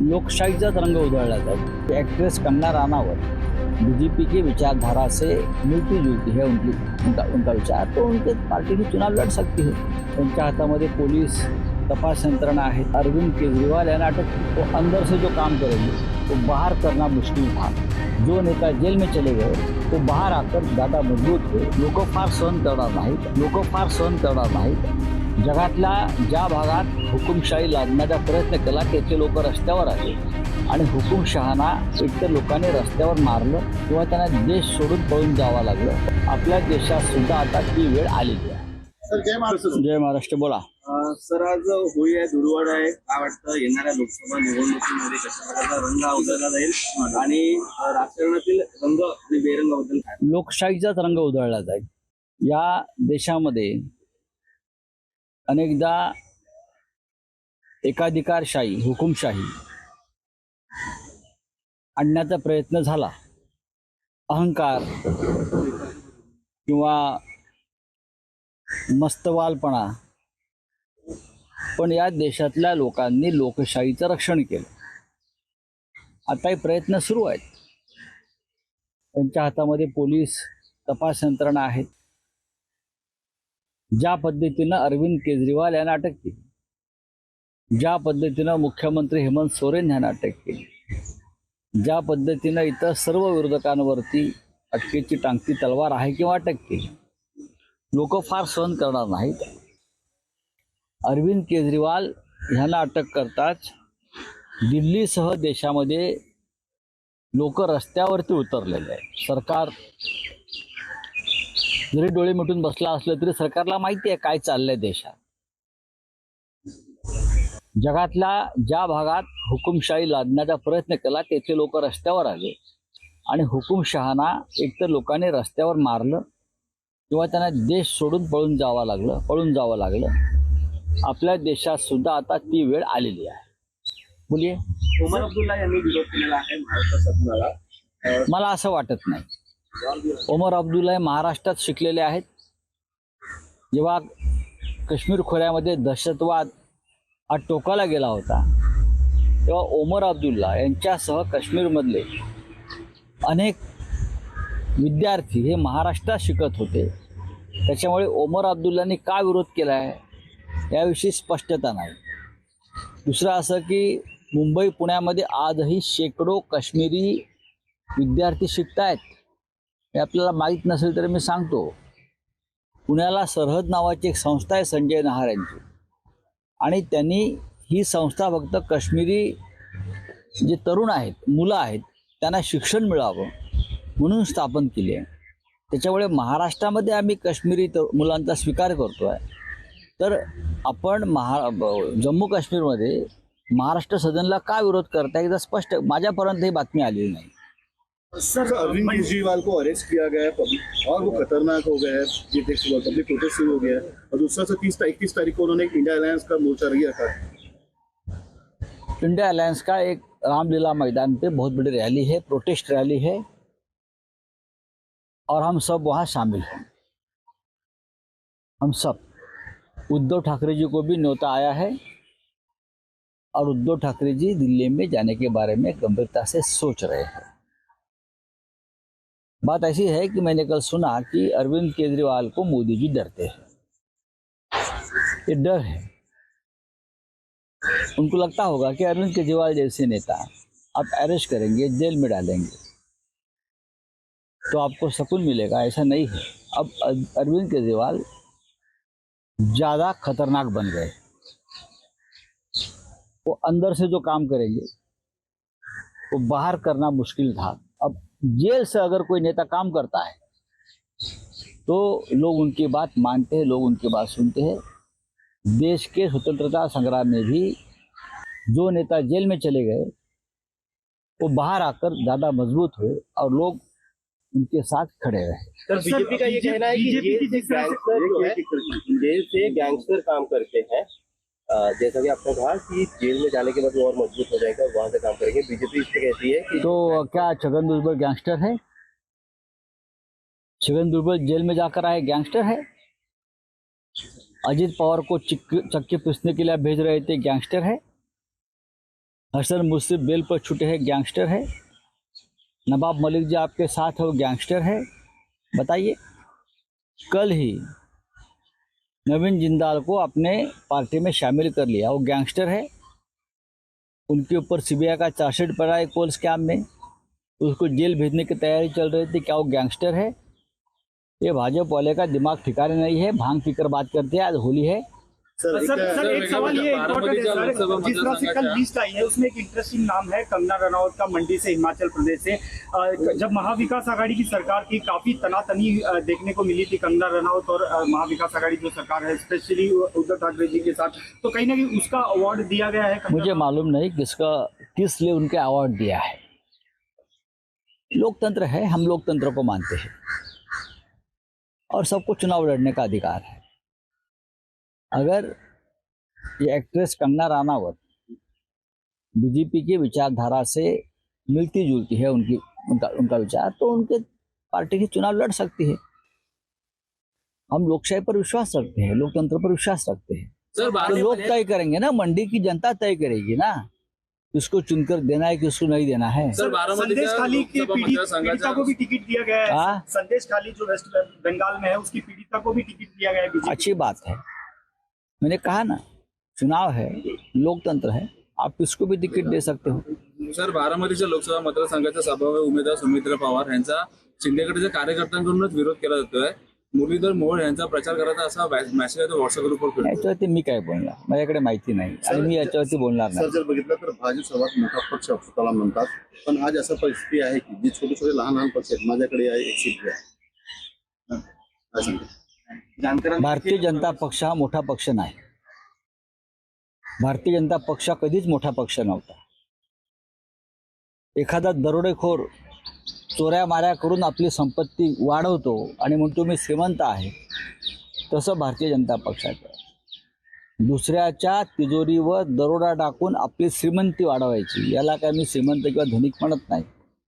लोकशाहीचाच रंग उधळला जातो ॲक्ट्रेस कंगना राणावत बीजेपी की विचारधारा से मिलती जुलती है उनकी उनका उनका विचार तो उनके पार्टी की चुनाव लड़ सकती है त्यांच्या हातामध्ये पोलीस तपास यंत्रणा आहे. अरविंद केजरीवाल यांना अटक की तो अंदर से जो काम करेंगे तो बाहर करना मुश्किल था जो नेता जेल में चले गए तो बाहर आकर ज़्यादा मजबूत हुए लोक फार सहन करणार नाहीत. लोक फार सहन करणार नाहीत. जगातल्या ज्या भागात हुकुमशाही लादण्याचा प्रयत्न केला त्याचे लोक रस्त्यावर आले. आणि हुकुमशहाना एकतर लोकांनी रस्त्यावर मारलं किंवा त्यांना देश सोडून पळून जावं लागलं. आपल्या देशात सुद्धा आता ती वेळ आलेली आहे. सर जय महाराष्ट्र जय महाराष्ट्र बोला. सर आज होळी आहे दुर्वाड आहे. काय वाटतं येणाऱ्या लोकसभा निवडणुकीमध्ये कशा प्रकारचा रंग उधळला जाईल? आणि राजकारणातील रंग आणि बेरंगाबद्दल लोकशाहीचाच रंग उधळला जाईल. या देशामध्ये अनेकदा एकाधिकारशाही हुकुमशाही आणण्याचा प्रयत्न झाला. अहंकार किंवा मस्तवालपणा. पण या देशातल्या लोकांनी लोकशाहीचं रक्षण केलं. आताही प्रयत्न सुरू आहेत. त्यांच्या हातामध्ये पोलीस तपास यंत्रणा आहेत. ज्या पद्धतीनं अरविंद केजरीवाल यांना अटक केली ज्या पद्धतीनं मुख्यमंत्री हेमंत सोरेन यांना अटक केली ज्या पद्धतीनं इतर सर्व विरोधकांवरती अटकेची टांगती तलवार आहे किंवा अटक केली लोक फार सहन करणार नाहीत. अरविंद केजरीवाल ह्यांना अटक करताच दिल्लीसह देशामध्ये लोक रस्त्यावरती उतरलेले आहे सरकार जरी डोळे मिटून बसला असलं तरी सरकारला माहिती आहे काय चाललंय देशात. जगातल्या ज्या भागात हुकुमशाही लादण्याचा प्रयत्न केला तेथे लोक रस्त्यावर आले. आणि हुकुमशहाना एकतर लोकांनी रस्त्यावर मारलं किंवा त्यांना देश सोडून पळून जावं लागलं पळून जावं लागलं. आपल्या देशात सुद्धा आता ती वेळ आलेली आहे. बोलिये. उमर अब्दुल्ला यांनी विरोध केलेला आहे महाराष्ट्र शासनाला मला असं वाटत नाही. ओमर अब्दुल्ला हे महाराष्ट्रात शिकलेले आहेत. जेव्हा काश्मीर खोऱ्यामध्ये दहशतवाद हा टोकाला गेला होता तेव्हा ओमर अब्दुल्ला यांच्यासह काश्मीरमधले अनेक विद्यार्थी हे महाराष्ट्रात शिकत होते. त्याच्यामुळे ओमर अब्दुल्लांनी का विरोध केला आहे याविषयी स्पष्टता नाही. दुसरं असं की मुंबई पुण्यामध्ये आजही शेकडो काश्मीरी विद्यार्थी शिकत आहेत हे आपल्याला माहीत नसेल तरी मी सांगतो. पुण्याला सरहद नावाची एक संस्था आहे संजय नहार यांची. आणि त्यांनी ही संस्था फक्त काश्मीरी जे तरुण आहेत मुलं आहेत त्यांना शिक्षण मिळावं म्हणून स्थापन केली आहे. त्याच्यामुळे महाराष्ट्रामध्ये आम्ही काश्मीरी तर मुलांचा स्वीकार करतो आहे तर आपण महा ब- जम्मू काश्मीरमध्ये महाराष्ट्र सदनला का विरोध करताय एकदा स्पष्ट माझ्यापर्यंत ही बातमी आलेली नाही. सर अरविंद केजरीवाल को अरेस्ट किया गया है पब्लिक और वो खतरनाक हो गया है। ये देख पब्लिक प्रोटेस्ट शुरू हो गया है। और दूसरा से तीस इक्कीस तारीख को उन्होंने इंडिया अलायंस का मोर्चा रही रखा है। इंडिया अलायंस का एक रामलीला मैदान पे बहुत बड़ी रैली है प्रोटेस्ट रैली है। और हम सब वहाँ शामिल हैं। हम सब। उद्धव ठाकरे जी को भी न्योता आया है। और उद्धव ठाकरे जी दिल्ली में जाने के बारे में गंभीरता से सोच रहे हैं। बात ऐसी है कि मैंने कल सुना कि अरविंद केजरीवाल को मोदी जी डरते हैं। ये डर है। उनको लगता होगा कि अरविंद केजरीवाल जैसे नेता आप अरेस्ट करेंगे, जेल में डालेंगे तो आपको सुकून मिलेगा, ऐसा नहीं है। अब अरविंद केजरीवाल ज़्यादा खतरनाक बन गए। वो अंदर से जो काम करेंगे, वो बाहर करना मुश्किल था। जेल से अगर कोई नेता काम करता है तो लोग उनकी बात मानते हैं लोग उनकी बात सुनते हैं। देश के स्वतंत्रता संग्राम में भी जो नेता जेल में चले गए वो बाहर आकर ज़्यादा मज़बूत हुए और लोग उनके साथ खड़े रहे। सर बीजेपी का ये कहना है कि जेल से गैंगस्टर जो है जेल से गैंगस्टर काम करते हैं जैसा कि आपने कहा कि जेल में जाने के बाद वो और मज़बूत हो जाएगा वहाँ से काम करेंगे। बीजेपी इससे कहती है कि तो क्या छगन भुजबल गैंगस्टर है? छगन भुजबल जेल में जाकर आए गैंगस्टर है? अजीत पवार को चिक- चक्के पीसने के लिए भेज रहे थे गैंगस्टर है? हसन मुस्लिम बेल पर छुटे हैं गैंगस्टर है? नवाब मलिक जी आपके साथ है, वो गैंगस्टर है? बताइए। कल ही नवीन जिंदाल को अपने पार्टी में शामिल कर लिया। वो गैंगस्टर है। उनके ऊपर सीबीआई का चार्जशीट पड़ा है कोल स्कैम में। उसको जेल भेजने की तैयारी चल रही थी क्या वो गैंगस्टर है। ये भाजपा वाले का दिमाग ठिकाने नहीं है। भाँग पीकर बात करते हैं, आज होली है। सर सर सर एक सवाल ये इम्पोर्टेंट है सर जिस तरह से कल लिस्ट आई है उसमें एक इंटरेस्टिंग नाम है कंगना रनौत का मंडी से हिमाचल प्रदेश से। जब महाविकास आघाड़ी की सरकार की काफ़ी तनातनी देखने को मिली थी कंगना रनौत और महाविकास आघाड़ी जो सरकार है स्पेशली उद्धव ठाकरे जी के साथ तो कहीं ना कहीं उसका अवार्ड दिया गया है मुझे मालूम नहीं किसका किस लिए उनके अवार्ड दिया है। लोकतंत्र है हम लोकतंत्र को मानते हैं। और सबको चुनाव लड़ने का अधिकार है। अगर ये एक्ट्रेस कंगना रानावत बीजेपी की विचारधारा से मिलती जुलती है उनकी उनका उनका विचार तो उनके पार्टी के चुनाव लड़ सकती है। हम लोकशाही पर विश्वास रखते हैं लोकतंत्र पर विश्वास रखते हैं। सर तो लोग तय करेंगे ना मंडी की जनता तय करेगी ना किसको चुनकर देना है किसको नहीं देना है। सर संदेश खाली के पीड़ित- पीड़िता को भी टिकट दिया गया हाँ? है? संदेश खाली जो वेस्ट बंगाल में है उसकी पीड़िता को भी टिकट दिया गया है अच्छी बात है। मैंने कहा ना चुनाव है लोकतंत्र है आप किसको भी टिकट दे सकते हो। सर बारामतीच्या लोकसभा मतदारसंघाच्या सभाव्य उमेदवार सुमित्रा पवार यांचा शिंदेगडच्या कार्यकर्त्यांकडूनच विरोध केला जातोय. मुरलीधर मोहोळ यांचा प्रचार करायचा असा मेसेज व्हॉट्सअप ग्रुपवर याच्यावरती मी काय बोलणार? माझ्याकडे माहिती नाही आणि मी याच्यावरती बोलणार सर नाही. जर बघितलं तर भाजप सर्वात मोठा पक्ष स्वतःला म्हणतात. पण आज असं परिस्थिती आहे की जी छोटे छोटे लहान लहान पक्ष आहेत. माझ्याकडे आहे एक भारतीय जनता पक्ष हा मोठा पक्ष नाही. भारतीय जनता पक्ष हा कधीच मोठा पक्ष नव्हता. एखादा दरोडेखोर चोऱ्या माऱ्या करून आपली संपत्ती वाढवतो आणि म्हणतो मी श्रीमंत आहे तसं भारतीय जनता पक्षाचं. दुसऱ्याच्या तिजोरीवर दरोडा टाकून आपली श्रीमंती वाढवायची याला काय मी श्रीमंत किंवा धनिक म्हणत नाही.